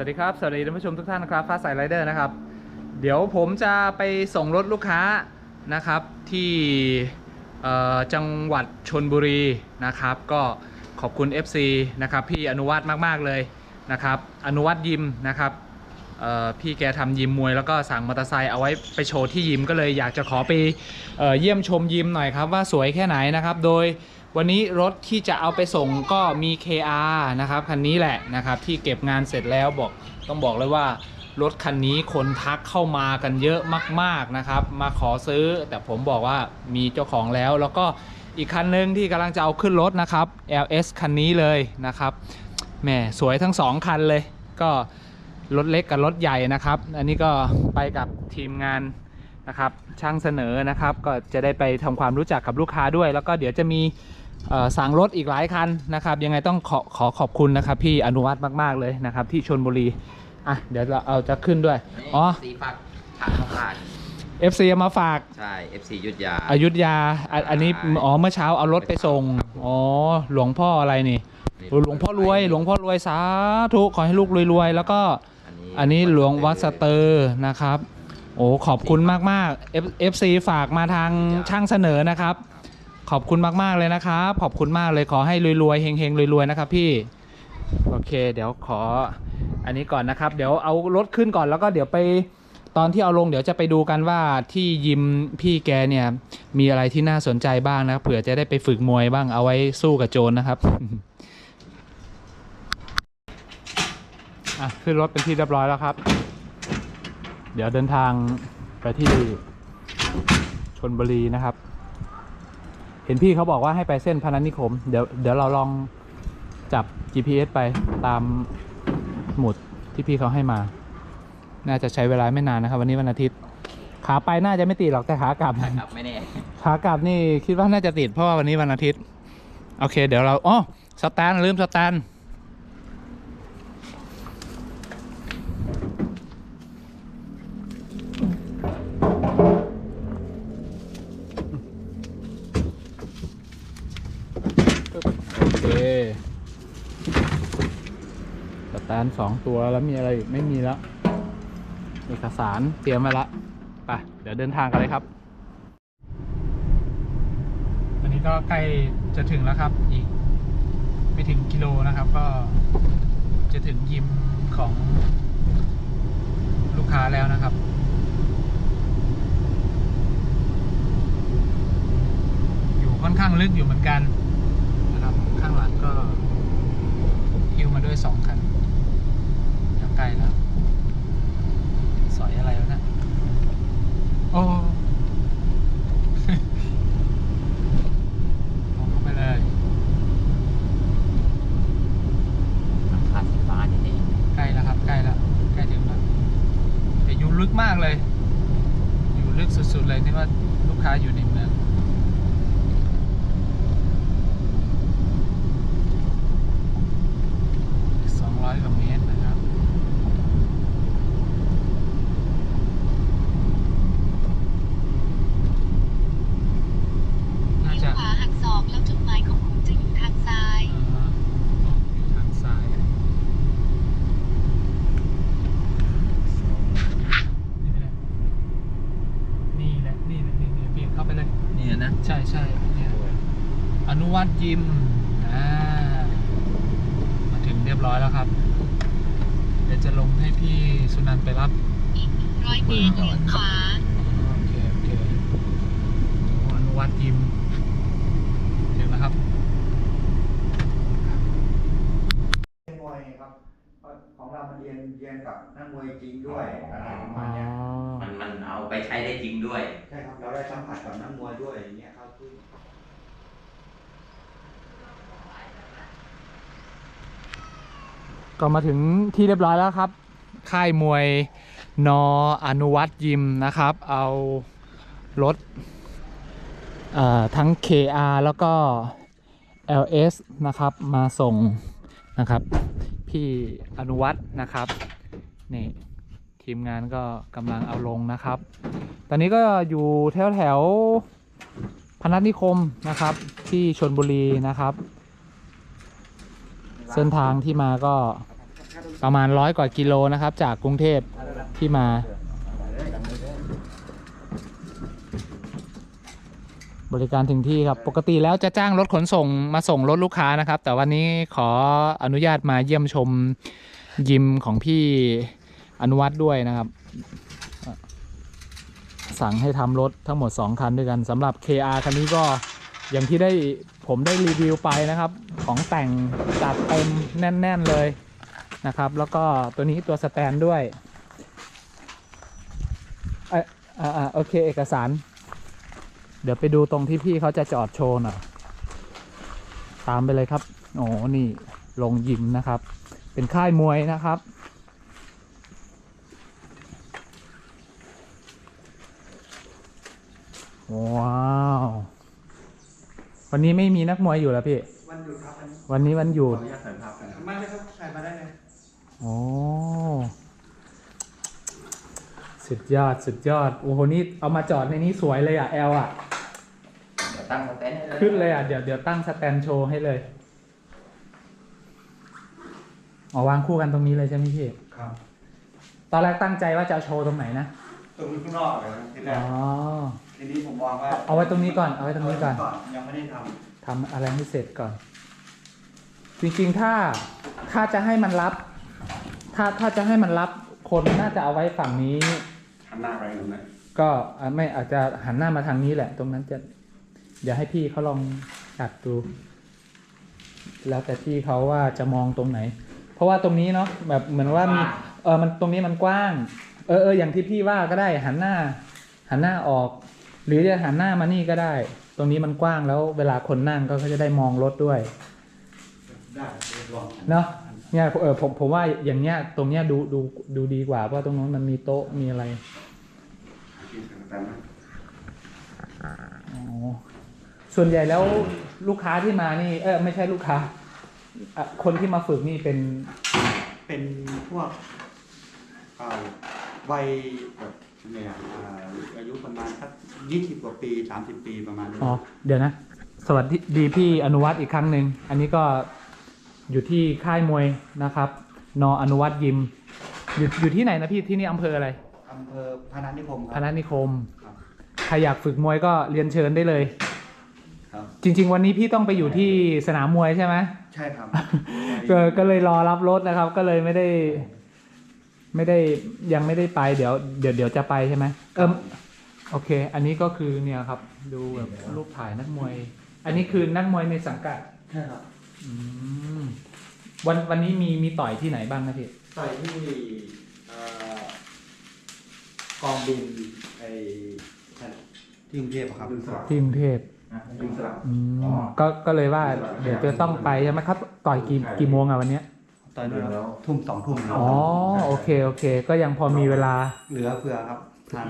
วัสดีครับ สวัสดีท่านผู้ชมทุกท่านนะครับฟ้าใสไรเดอร์นะครับ เดี๋ยวผมจะไปส่งรถลูกค้านะครับที่จังหวัดชนบุรีนะครับ ก็ขอบคุณ FC นะครับพี่อนุวัฒน์มากๆเลยนะครับ อนุวัฒน์ยิมนะครับพี่แกทำยิมมวยแล้วก็สั่งมอเตอร์ไซค์เอาไว้ไปโชว์ที่ยิมก็เลยอยากจะขอไปเอเยี่ยมชมยิมหน่อยครับว่าสวยแค่ไหนนะครับ โดย วันนี้รถที่จะเอาไปส่งก็มี KR นะครับคันนี้แหละนะครับที่เก็บงานเสร็จแล้วบอกต้องบอกเลยว่ารถคันนี้คนทักเข้ามากันเยอะมาก ๆนะครับ มาขอซื้อ แต่ผมบอกว่ามีเจ้าของแล้วแล้วก็อีกคันหนึ่งที่กำลังจะเอาขึ้นรถนะครับ LS คันนี้เลยนะครับแหมสวยทั้งสองคันเลย ก็รถเล็กกับรถใหญ่นะครับ อันนี้ก็ไปกับทีมงานนะครับช่างเสนอนะครับก็จะได้ไปทำความรู้จักกับลูกค้าด้วย แล้วก็เดี๋ยวจะมี สั่งรถอีกหลายคันนะครับ ยังไงต้องขอขอขอบคุณนะครับ พี่อนุวัฒน์มาก ๆ เลยนะครับ ที่ชนบุรีอะเดี๋ยวเราเอาจะขึ้นด้วย อ๋อสีฝากถามมาฝาก FC เอามาฝากใช่ FC ยุทธยาอายุทยาอะอันนี้ใช่อ๋อเมื่อเช้าเอารถไปส่งครับผมอ๋อหลวงพ่ออะไรนี่โอ้หลวงพ่อรวย หลวงพ่อรวยสาธุขอให้ลูกรวยๆแล้วก็อันนี้หลวงวัดสเตอร์นะครับ โอ้ขอบคุณมากๆ F- FC ฝากมาทางช่างเสนอนะครับ ขอบคุณมาก ๆ เลยนะครับ ขอบคุณมากเลยขอให้รวยๆเฮงๆรวยๆนะครับพี่โอเค เดี๋ยวขออันนี้ก่อนนะครับ เดี๋ยวเอารถขึ้นก่อนแล้วก็เดี๋ยวไปตอนที่เอาลงเดี๋ยวจะไปดูกันว่าที่ยิมพี่แกเนี่ย มีอะไรที่น่าสนใจบ้างนะครับเผื่อจะได้ไปฝึกมวยบ้างเอาไว้สู้กับโจรนะครับอะขึ้นรถเป็นที่เรียบร้อยแล้วครับ เดี๋ยวเดินทางไปที่ชนบุรีนะครับ เห็นพี่เขาบอกว่าให้ไปเส้นพนัสนิคม เดี๋ยวเดี๋ยวเราลองจับ GPS ไปตามหมุดที่พี่เขาให้มา น่าจะใช้เวลาไม่นานนะครับ วันนี้วันอาทิตย์ ขาไปน่าจะไม่ติดหรอกแต่ขากลับครับไม่แน่ขากลับนี่คิดว่าน่าจะติดเพราะว่าวันนี้วันอาทิตย์ โอเค เดี๋ยวเราอ๋อสแตนลืมสแตนโสแตนสองตัวแล้วมีอะไรอีกไม่มีแล้ว เอกสารเตรียมไว้ละไปเดี๋ยวเดินทางกันเลยครับ ตอนนี้ก็ใกล้จะถึงแล้วครับ อีกไม่ถึงกิโลนะครับ ก็จะถึงยิมของลูกค้าแล้วนะครับอยู่ค่อนข้างลึกอยู่เหมือนกันนะครับ ข้างหลังก็ฮิวมาด้วยสองคันเดี๋ยวใกล้แล้ว สอยอะไรวะเนะโอ้ ลงเข้าไปเลย ขาดสีฟ้านี่เอง ใกล้แล้วครับ ใกล้แล้ว ใกล้ถึงแล้วแต่อยู่ลึ กมากเลย อยู่ลึกสุดๆเลยนี่ว่าลูกค้าอยู่ในเมืองสองร้อยกว่าเมตรนะครับ น่าจะ ขวาหักศอกแล้วจุดหมายของคุณจะอยู่ทางซ้าย อ่าอยู่ทางซ้ายนี่แหละ นี่แหละ นี่แหละนี่เบี่ยงเข้าไปเลย นี่นะ ใช่ใช่เนี่ยอนุวัต ยิมอ่ามาถึงเรียบร้อยแล้วครับ เดี๋ยวจะลงให้พี่สุนันท์ไปรับอีกร้อยเมตรเลี้ยวขวาโอเคโอเคโอ้อนุวัตยิมถึงแล้วครับมวยครับเพราะของเรามันเรียนเรียนกับนักมวยจริงด้วยอะไรประมาณเนี้ยมันมันเอาไปใช้ได้จริงด้วย ใช่ครับ เราได้สัมผัสกับนักมวยด้วยอย่างเงี้ยครับคือ ก็มาถึงที่เรียบร้อยแล้วครับ ค่ายมวยนออนุวัตยิมนะครับ เอารถทั้ง KR แล้วก็ LS นะครับมาส่งนะครับ พี่อนุวัตนะครับนี่ทีมงานก็กำลังเอาลงนะครับ ตอนนี้ก็อยู่แถวแถวพนัสนิคมนะครับ ที่ชนบุรีนะครับ เส้นทางที่มาก็ประมาณร้อยกว่ากิโลนะครับ จากกรุงเทพที่มา บริการถึงที่ครับปกติแล้วจะจ้างรถขนส่งมาส่งรถลูกค้านะครับ แต่วันนี้ขออนุญาตมาเยี่ยมชมยิมของพี่อนุวัตด้วยนะครับ สั่งให้ทำรถทั้งหมด 2 คันด้วยกันสำหรับ KR คันนี้ก็อย่างที่ได้ ผมได้รีวิวไปนะครับ ของแต่งจัดเต็มแน่น ๆเลยนะครับ แล้วก็ตัวนี้ตัวสแตนด้วยเอ่ออ่าอ่าโอเคเอกสาร เดี๋ยวไปดูตรงที่พี่เขาจะจอดโชว์หน่อยตามไปเลยครับ โอ้นี่ลงยิมนะครับ เป็นค่ายมวยนะครับว้าว วันนี้ไม่มีนักมวยอยู่แล้วพี่ วันหยุดครับวันนี้วันนี้วันหยุดขออนุญาตใส่ภาพกันมาเลยครับใส่มาได้เลยโอ้สุดยอดสุดยอด โอ้โหนี่เอามาจอดในนี้สวยเลยอะแอลอะ เดี๋ยวตั้งสเต็นท์ให้เลยขึ้นเลยอะ เดี๋ยวเดี๋ยวตั้งสแตนโชว์ให้เลยอ๋อวางคู่กันตรงนี้เลยใช่ไหมพี่ ครับตอนแรกตั้งใจว่าจะเอาโชว์ตรงไหนนะ ตรงนี้ข้างนอกเลยนะทีแรอ๋กอ ทีนี้ผมมองว่าเอาไว้ตรงนี้ก่อนเอาไว้ตรงนี้ก่อน ยังไม่ได้ททำอะไรให้เสร็จก่อน จริงๆถ้าถ้าจะให้มันรับ ถ้าถ้าจะให้มันรับคนน่าจะเอาไว้ฝั่งนี้ำหันหน้าไปตรงนั้นก็อะไม่อาจจะหันหน้ามาทางนี้แหละ ตรงนั้นจะเดี๋ยวให้พี่เขาลองจัดดู แล้วแต่พี่เขาว่าจะมองตรงไหน เพราะว่าตรงนี้เนาะแบบเหมือนว่ามีเออมันตรงนี้มันกว้าง เออเอออย่างที่พี่ว่าก็ได้หันหน้า หันหน้าออก หรือจะหันหน้ามานี่ก็ได้ ตรงนี้มันกว้างแล้วเวลาคนนั่งก็เขาจะได้มองรถด้วยได้ลองเนาะเนี่ยเออผมผมว่าอย่างเงี้ยตรงเนี้ยดูดูดูดีกว่าเพราะตรงนู้นมันมีโต๊ะมีอะไรกินกันนะอ๋อส่วนใหญ่แล้วลูกค้าที่มานี่ เออไม่ใช่ลูกค้าอะคนที่มาฝึกนี่เป็นเป็นพวกเอ่อวัยแบบ เนี่ยอ่าอายุประมาณสักยี่สิบกว่าปีสามสิบปีประมาณนี้อ๋อเดี๋ยวนะ สวัสดีดีพี่อนุวัตอีกครั้งหนึ่ง อันนี้ก็อยู่ที่ค่ายมวยนะครับ นออนุวัตยิม อยู่อยู่ที่ไหนนะพี่ที่นี่อำเภออะไรอำเภอพนัสนิคมคพรับนัสนิคม ครับใครอยากฝึกมวยก็เรียนเชิญได้เลย ครับ จริง ๆ วันนี้พี่ต้องไปอยู่ที่สนามมวยใช่ไหม ใช่ครับ ก็ก็เลยรอรับรถนะครับ ก็เลยไม่ได้ ไม่ได้ยังไม่ได้ไปเดี๋ยวเดี๋ยวเดี๋ยวจะไปใช่ไหมเออโอเค อันนี้ก็คือเนี่ยครับ ดูแบบรูปถ่ายนักมวย อันนี้คือนักมวยในสังกัดใช่ครับอืมวันวันนี้มีมีต่อยที่ไหนบ้างนะพี่ต่อยที่เอ่อกองบินไอ้ที่กรุงเทพอะครับที่กรุงเทพบินสลับอืมก็ก็เลยว่าเดี๋ยวจะต้องไปใช่ไหมครับต่อยกี่กี่โมงอะวันเนี้ย ต่อยเหลือทุ่มสองทุ่มอ๋อโอเคโอเค ก็ยังพอมีเวลา เหลือเฟือครับทัน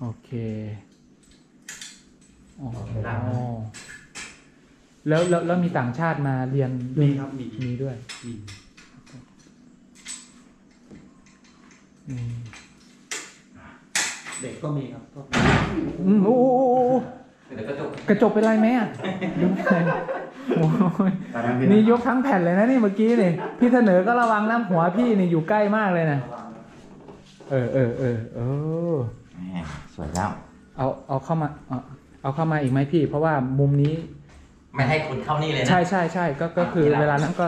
โอเคอ๋อแล้วแล้วแล้วมีต่างชาติมาเรียนมีครับมีมีด้วยมีอืมเด็กก็มีครับอืมโอ้โห เดี๋ยวกระจกกระจกเป็นไรไหมอะดูไม่เป็นโอ้ยนี่ยกทั้งแผ่นเลยนะนี่เมื่อกี้นี่พี่เสนอก็ระวังน้ำหัวพี่นี่อยู่ใกล้มากเลยนะเออเออเออเออแหมสวยแล้ว เอาเอาเข้ามาเอาเอาเข้ามาอีกไหมพี่ เพราะว่ามุมนี้ ไม่ให้คุณเข้านี่เลยนะใช่ใช่ใช่ก็ก็คือเวลานั้นก็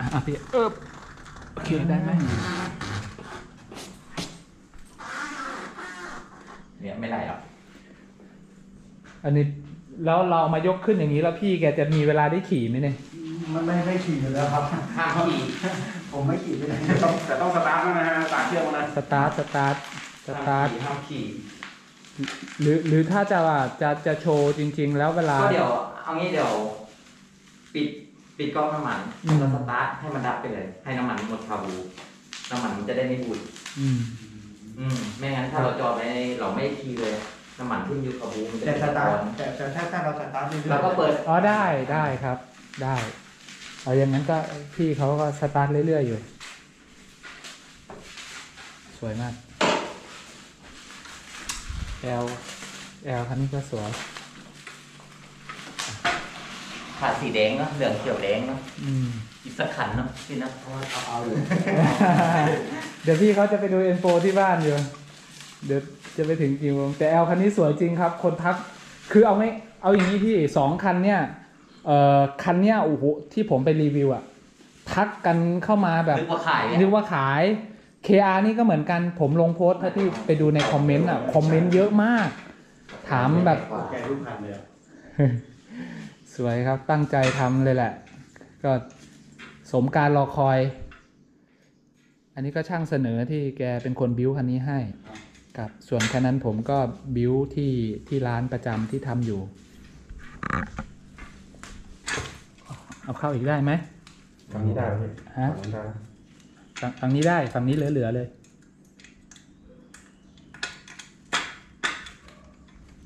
อะอะพี่เออโอเคได้ไหมเนี่ยไม่ไรหรอก อันนี้แล้วเราเอามายกขึ้นอย่างนี้แล้วพี่แกจะมีเวลาได้ขี่ไหมเนี่ยมันไม่ได้ขี่อยู่แล้วครับห้ามขี่ผมไม่ขี่ไม่ได้ต้องแต่ต้องสตาร์ทแล้วนะฮะสตาร์ทเครื่องแล้วนะสตาร์ทสตาร์ทสตาร์ทห้ามขี่หรือหรือถ้าจะว่าจะจะโชว์จริง ๆ แล้วเวลาก็เดี๋ยวเอางี้เดี๋ยว ปิดปิดกล้องน้ำมันอืมแล้วสตาร์ทให้มันดับไปเลย ให้น้ำมันหมดคาบูน้ำมันมันจะได้ไม่บูดอืม อืมไม่งั้นถ้าเราจอดไว้เราไม่ขี่เลย น้ำมันขึ้นอยู่คาบูมันจะแต่เป็นสตาตร์อทนแต่แต่ถ้าถ้าเราสตาร์ทเรื่อยๆเราก็เปิดอ๋อได้ได้ครับ ได้เอาอย่างนั้นก็พี่เขาก็สตาร์ทเรื่อยๆอยู่ สวยมากแอลแอลคันนี้ก็สวยขาดสีแดงเนาะเหลืองเขียวแดงเนาะอืมอีกสักขันเนาะพี่นะเอาเอาอยู่เดี๋ยวพี่เขาจะไปดูเอ็นโฟที่บ้านอยู่ เดี๋ยวจะไปถึงกี่โมงแต่แอลคันนี้สวยจริงครับ คนทักคือเอาไม่เอาอย่างนี้พี่สองคันเนี่ยเอ่อคันเนี้ยโอ้โหที่ผมไปรีวิวอะทักกันเข้ามาแบบนึกว่าขายเนี่ยนึกว่าขาย KR นี่ก็เหมือนกันผมลงโพสต์ถ้าที่ไปดูในคอมเมนต์อะคอมเมนต์เยอะมาก ถามแบบแกทุกคันเลยอะสวยครับตั้งใจทำเลยแหละ ก็สมการรอคอย อันนี้ก็ช่างเสนอที่แกเป็นคนบิวคันนี้ให้ กับส่วนคันนั้นผมก็บิวที่ที่ร้านประจำที่ทำอยู่ เอาเข้าอีกได้ไหมฝั่งนี้ได้ไหมพี่ฮะฝั่งนี้ได้ฝั่งฝั่งนี้ได้ฝั่งนี้เหลือๆเลย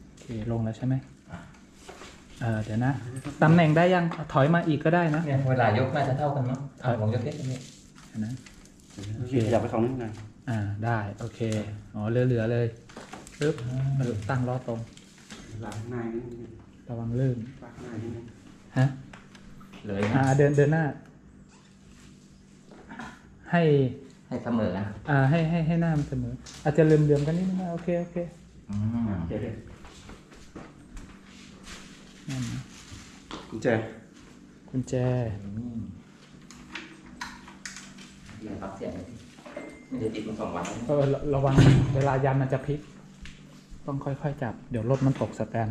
โอเค ลงแล้วใช่ไหมเออเดี๋ยวนะ ตำแหน่งได้ยังถอยมาอีกก็ได้นะเนี่ยเวลายกน่าจะเท่ากันเนาะเอาลงยกเล็กนี่เห็นนะโอเคอยากไปสองนิดหน่อย อ่าได้ โอเค อ๋อเหลือๆเลยปึ๊บเออตั้งล้อตรงล้างหน้านิดนึงระวังลื่นล้างหน้านิดนึงฮะเลยอ่านะเดินเดินหน้า ให้ให้เสมอนะอ่าให้ให้ให้หน้ามันเสมอ อาจจะเลื่อมๆกันนิดนึงนะโอเคโอเคอืมโอเคนั่นนะกุญแจกุญแจอืมเดี๋ยวปรับเสียงหน่อย สิมันจะติดมาสองวันแล้วเออระระวังเวลายันมันจะพลิก ต้องค่อยๆจับ เดี๋ยวรถมันตกสแตน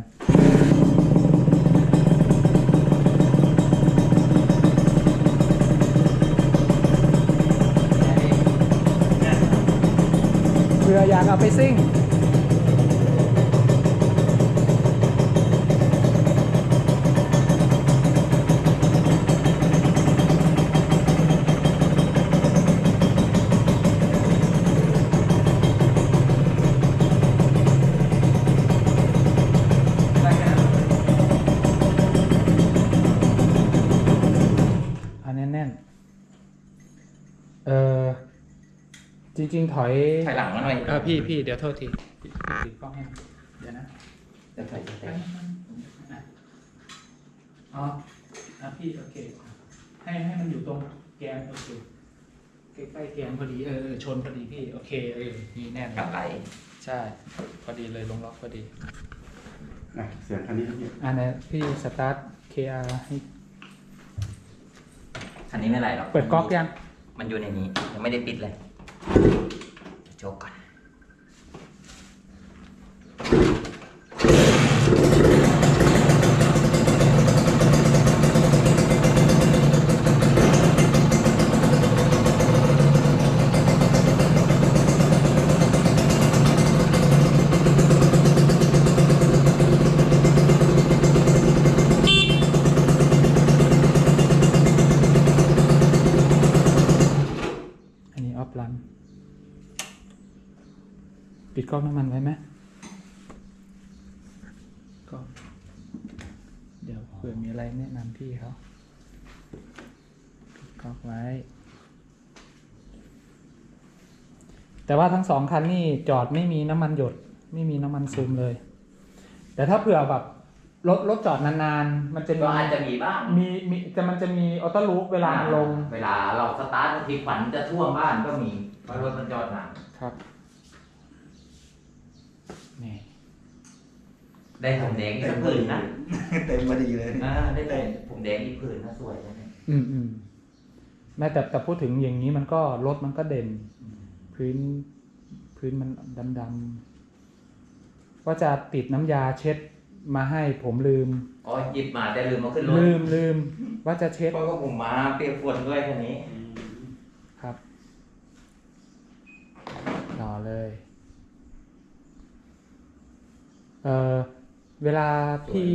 เพื่ออยากเอาไปซิ่ง เอาแน่นๆ เออจริง ๆ ถอยถอยหลังมาหน่อยเออพี่พี่เดี๋ยวโทษทีพี่ถือกล้องให้เดี๋ยวนะเดี๋ยวถอยจะแตกอ๋ออะพี่โอเค ให้ให้มันอยู่ตรงแกนโอเคใกล้ๆแกนพอดีเออเออชนพอดีพี่โอเคเออนี่แน่นกลับไหลใช่ พอดีเลยลงล็อกพอดีอะเสียงคันนี้ครับพี่อันนี้พี่สตาร์ท KR ให้คันนี้ไม่ไหลหรอกเปิดก๊อกยัง มันอยู่ในนี้ยังไม่ได้ปิดเลยโจกก่อน อันนี้ออฟลัน ปิ ดก๊อกน้ำมันไว้ไหมก็เดี๋ยวเผื่อมีอะไรแนะนำพี่เขาปิดก๊อกไว้ แต่ว่าทั้งสองคันนี่จอดไม่มีน้ำมันหยด ไม่มีน้ำมันซึมเลย แต่ถ้าเผื่อแบบรถรถจอดนานๆ มันจะก็มีอาจจะมีบ้างมีมีแต่มันจะมีออโต้ลูปเวลามันลง เวลาเราสตาร์ทบางทีขวัญจะท่วมบ้านก็มีเพราะรถมันจอดนานครับ นี่ ได้ผมแดงอีกสักผืนนะเต็มพอดีเลย อ่าได้เลยผมแดงอีกผืนนะสวยนะเนี่ยอืมอืมแม้แต่แต่พูดถึงอย่างนี้มันก็รถมันก็เด่นพื้นพื้นมันดำๆว่าจะติดน้ำยาเช็ดมาให้ผมลืม อ๋อหยิบมาแต่ลืมมาขึ้นรถลืมลืมว่าจะเช็ดเพราะว่าผมมาเปียกฝนด้วยคันนี้ ครับรอเลย เออเวลาพี่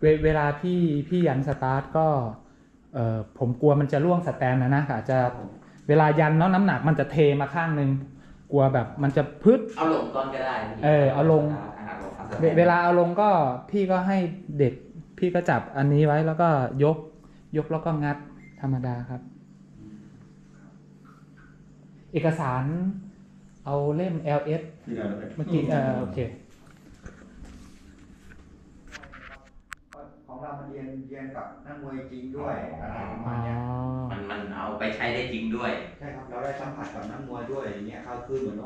เวเวลาพี่พี่ยันสตาร์ทก็เออผมกลัวมันจะล่วงสแตนนะนะอาจจะเวลายันแล้วน้ำหนักมันจะเทมาข้างหนึ่งกลัวแบบมันจะพึดเอาลงก่อนก็ได้พี่เออเอาลงอ่าลงเอาเวเวลาเอาลงก็พี่ก็ให้เด็กพี่ก็จับอันนี้ไว้แล้วก็ยก ยกแล้วก็งัดธรรมดาครับ เอกสารเอาเล่ม LS นี่แหละเมื่อกี้เออโอเค ของเรามันเรียนเรียนกับนักมวยจริงด้วยอะไรประอ๋มาอณเนี้ยมันมันเอาไปใช้ได้จริงด้วย ใช่ครับ เราได้สัมผัสกับนักมวยด้วยอย่างเงี้ยเขาคือเหมือนว่า